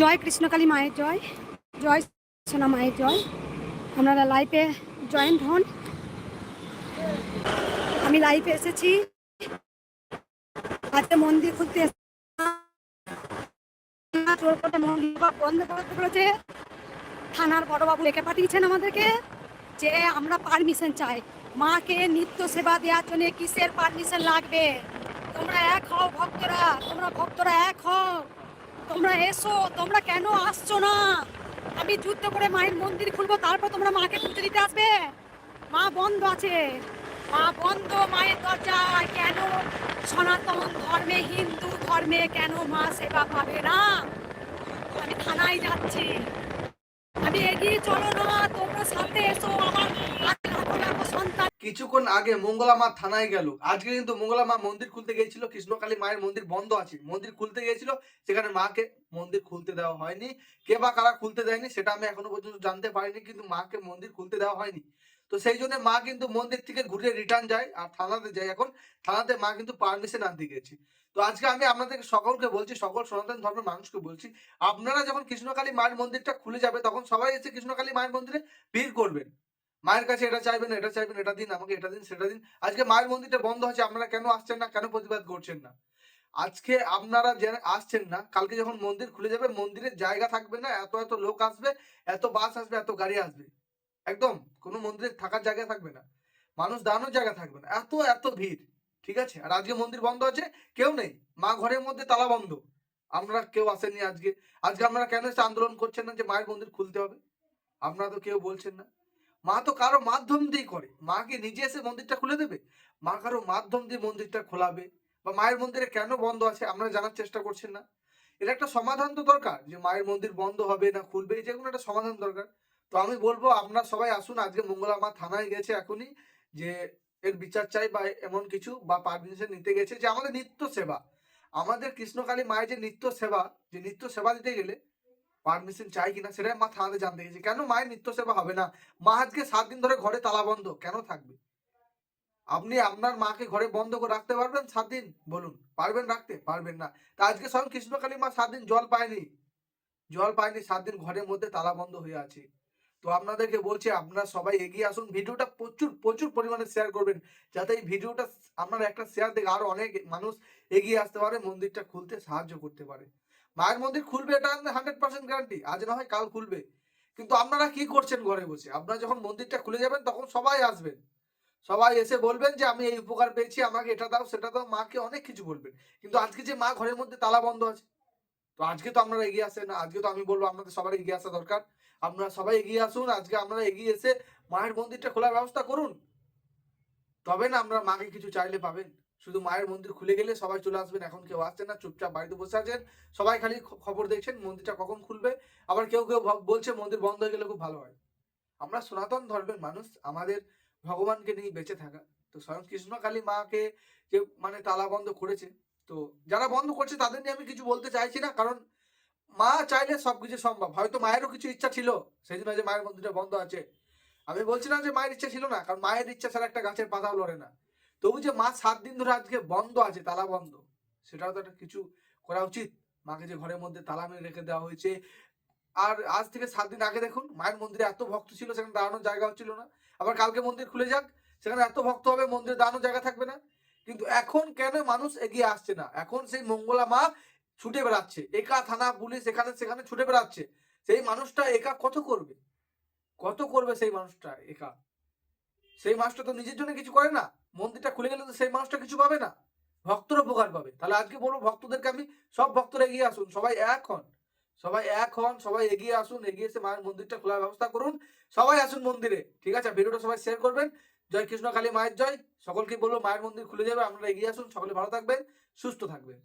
জয় কৃষ্ণকালী মায়ের জয় জয় সোনা মায়ের জয়। আপনারা লাইভে জয়েন্ট হন। আমি লাইভে এসেছি। আজকে মন্দির। চোরকোটে মন্দির বন্ধ করতে বলেছে। থানার বড়বাবু লেখে পাঠিয়েছেন আমাদেরকে যে আমরা পারমিশন চাই। মাকে নিত্য সেবা দেওয়ার জন্য কিসের পারমিশন লাগবে? তোমরা এক হও ভক্তরা, তোমরা ভক্তরা এক হও। তোমরা এসো, তোমরা কেন আসছো না? আমি যুদ্ধ করে মায়ের মন্দির খুলবো, তারপর তোমরা মাকে পুজো দিতে আসবে? মা বন্ধ আছে। মা বন্ধ, মায়ের দরজায় কেন? সনাতন ধর্মে, হিন্দু ধর্মে কেন মা সেবা পাবে না? আমি থানায় যাচ্ছি। আমি এগিয়ে চলো না, তোমরা সামনে এসো আমার আজকে লাখো লাখো সন্তান কিছুক্ষণ আগে মঙ্গলা মা থানায় গেল। আজকে কিন্তু মঙ্গলা মা মন্দির খুলতে গিয়েছিল, কৃষ্ণকালী মায়ের মন্দির বন্ধ আছে। মন্দির খুলতে গিয়েছিল, সেখানে মাকে মন্দির খুলতে দেওয়া হয়নি। কে বা কারা খুলতে দেয়নি, সেটা আমি এখনও পর্যন্ত জানতে পারিনি, কিন্তু মাকে মন্দির খুলতে দেওয়া হয়নি। তো সেই জন্য মা কিন্তু মন্দির থেকে ঘুরে রিটার্ন যায়, আর থানাতে যায় এখন। থানাতে মা কিন্তু পারমিশন আনতে গেছে তো আজকে আমি আপনাদেরকে সকলকে বলছি, সকল সনাতন ধর্মের মানুষকে বলছি, আপনারা যখন কৃষ্ণকালী মায়ের মন্দিরটা খুলে যাবে, তখন সবাই এসে কৃষ্ণকালী মায়ের মন্দিরে ভিড় করবেন। মায়ের কাছে এটা চাইবেন এটা চাইবেন, এটা দিন, আমাকে এটা দিন, সেটা দিন। আজকে মায়ের মন্দিরটা বন্ধ আছে আপনারা কেন আসছেন না, কেন প্রতিবাদ করছেন না? আজকে আপনারা যে আসছেন না, কালকে যখন মন্দির খুলে যাবে মন্দিরের জায়গা থাকবে না, এত এত লোক আসবে, এত বাস আসবে, এত গাড়ি আসবে। একদম, কোনো মন্দিরে থাকার জায়গা থাকবে না। মানুষ দাঁড়ানোর জায়গা থাকবে না। এত এত ভিড়, ঠিক আছে? আর আজকে মন্দির বন্ধ আছে, কেউ নেই। মা ঘরের মধ্যে তালা বন্ধ। আপনারা কেউ আসেননি আজকে। আজকে আপনারা কেন এসে আন্দোলন করছেন না যে মায়ের মন্দির খুলতে হবে? আপনারা তো কেউ বলছেন না। মা তো কারও মাধ্যম দিয়ে করে। মা কি নিজে এসে মন্দিরটা খুলে দেবে? মা কারও মাধ্যম দিয়ে মন্দিরটা খোলাবে? বা মায়ের মন্দিরে কেন বন্ধ আছে আপনারা জানার চেষ্টা করছেন না। এটা একটা সমাধান তো দরকার যে মায়ের মন্দির বন্ধ হবে না খুলবে যে কোনো একটা সমাধান দরকার। তো আমি বলব, আপনারা সবাই আসুন, আজকে মঙ্গলা মা থানায় গেছে এখনই যে এর বিচার চাই বা এমন কিছু বা পারমিশন নিতে গেছে যে আমাদের নিত্য সেবা। আমাদের কৃষ্ণকালী মায়ের যে নিত্য সেবা, যে নিত্য সেবা দিতে গেলে পারমিশন চাই কিনা সেটাই মা থানাতে জানতে গেছে। কেন মায়ের নিত্য সেবা হবে না? মা আজকে সাত দিন ধরে ঘরে তালা বন্ধ। কেন থাকবে? আপনি আপনার মাকে ঘরে বন্ধ করে রাখতে পারবেন সাত দিন? বলুন, পারবেন রাখতে? পারবেন না। তা আজকে স্বয়ং কৃষ্ণকালী মা সাত দিন জল পায়নি। জল পায়নি, সাত দিন ঘরের মধ্যে তালা বন্ধ হয়ে আছে। তো আপনাদেরকে বলছি, আপনারা সবাই এগিয়ে আসুন। ভিডিওটা প্রচুর প্রচুর পরিমাণে শেয়ার করবেন। যাতে এই ভিডিওটা আপনারা একটা শেয়ার দেখে আরও অনেক মানুষ এগিয়ে আসতে পারে, মন্দিরটা খুলতে সাহায্য করতে পারে। মায়ের মন্দির খুলবে এটা হান্ড্রেড পার্সেন্ট গ্যারান্টি আজ না হয় কাল খুলবে। কিন্তু আপনারা কি করছেন ঘরে বসে? আপনারা যখন মন্দিরটা খুলে যাবেন, তখন সবাই আসবেন। সবাই এসে বলবেন যে, আমি এই উপকার পেয়েছি, আমাকে এটা দাও, সেটা দাও, মাকে অনেক কিছু বলবেন। কিন্তু আজকে যে মা ঘরের মধ্যে তালা বন্ধ আছে, তো আজকে তো আপনারা এগিয়ে আসেন আজকে তো আমি বলব, আপনাদের সবার এগিয়ে আসা দরকার। আপনারা সবাই এগিয়ে আসুন, আজকে আপনারা এগিয়ে এসে মায়ের মন্দিরটা খোলার ব্যবস্থা করুন। তবে না, আমরা মাকে কিছু চাইলে পাবেন। শুধু মায়ের মন্দির খুলে গেলে সবাই চলে আসবেন, এখন কেউ আসছেন না, চুপচাপ বাড়িতে বসে আছেন, সবাই খালি খবর দেখছেন মন্দিরটা কখন খুলবে, আবার কেউ কেউ বলছে মন্দির বন্ধ হয়ে গেলে খুব ভালো হয়। আমরা সনাতন ধর্মের মানুষ, আমাদের ভগবানকে নিয়ে বেঁচে থাকা। তো স্বয়ং কৃষ্ণ কৃষ্ণকালী মাকে যে মানে তালা বন্ধ করেছে, তো যারা বন্ধ করছে তাদের নিয়ে আমি কিছু বলতে চাইছি না, কারণ মা চাইলে সবকিছু সম্ভব। হয়তো মায়েরও কিছু ইচ্ছা ছিল, সেই জন্য যে মায়ের মন্দিরটা বন্ধ আছে। আমি বলছি না যে মায়ের ইচ্ছা ছিল না, কারণ মায়ের ইচ্ছা ছাড়া একটা গাছের পাতাও লড়ে না। তবু যে মা সাত দিন ধরে আজকে বন্ধ আছে, তালা বন্ধ। সেটাও তো একটা কিছু করা উচিত। মাকে যে ঘরের মধ্যে তালা মেরে রেখে দেওয়া হয়েছে। আর আজ থেকে সাত দিন আগে দেখুন, মায়ের মন্দিরে এত ভক্ত ছিল, সেখানে দাঁড়ানোর জায়গা হচ্ছিল না। আবার কালকে মন্দির খুলে যাক, সেখানে এত ভক্ত হবে, মন্দিরে দাঁড়ানোর জায়গা থাকবে না। কিন্তু এখন কেন মানুষ এগিয়ে আসছে না? এখন সেই মঙ্গলা মা ছুটে বেড়াচ্ছে। একা থানা, পুলিশ এখানে সেখানে ছুটে বেড়াচ্ছে। সেই মানুষটা একা কত করবে? কত করবে সেই মানুষটা একা? সেই মানুষটা তো নিজের জন্য কিছু করে না। মন্দিরটা খুলে গেলে তো সেই মানুষটা কিছু পাবে না। ভক্তর উপকার পাবে। তাহলে আজকে বলব ভক্তদেরকে আমি, সব ভক্তরা এগিয়ে আসুন, সবাই এক হন। সবাই এক হন, সবাই এগিয়ে আসুন, এগিয়ে এসে মায়ের মন্দিরটা খোলার ব্যবস্থা করুন। সবাই আসুন মন্দিরে, ঠিক আছে? ভিডিওটা সবাই শেয়ার করবেন। জয় কৃষ্ণ, কালী মায়ের জয়। সকলকে বলব মায়ের মন্দির খুলে যাবে, আপনারা এগিয়ে আসুন, সকলে ভালো থাকবেন, সুস্থ থাকবেন।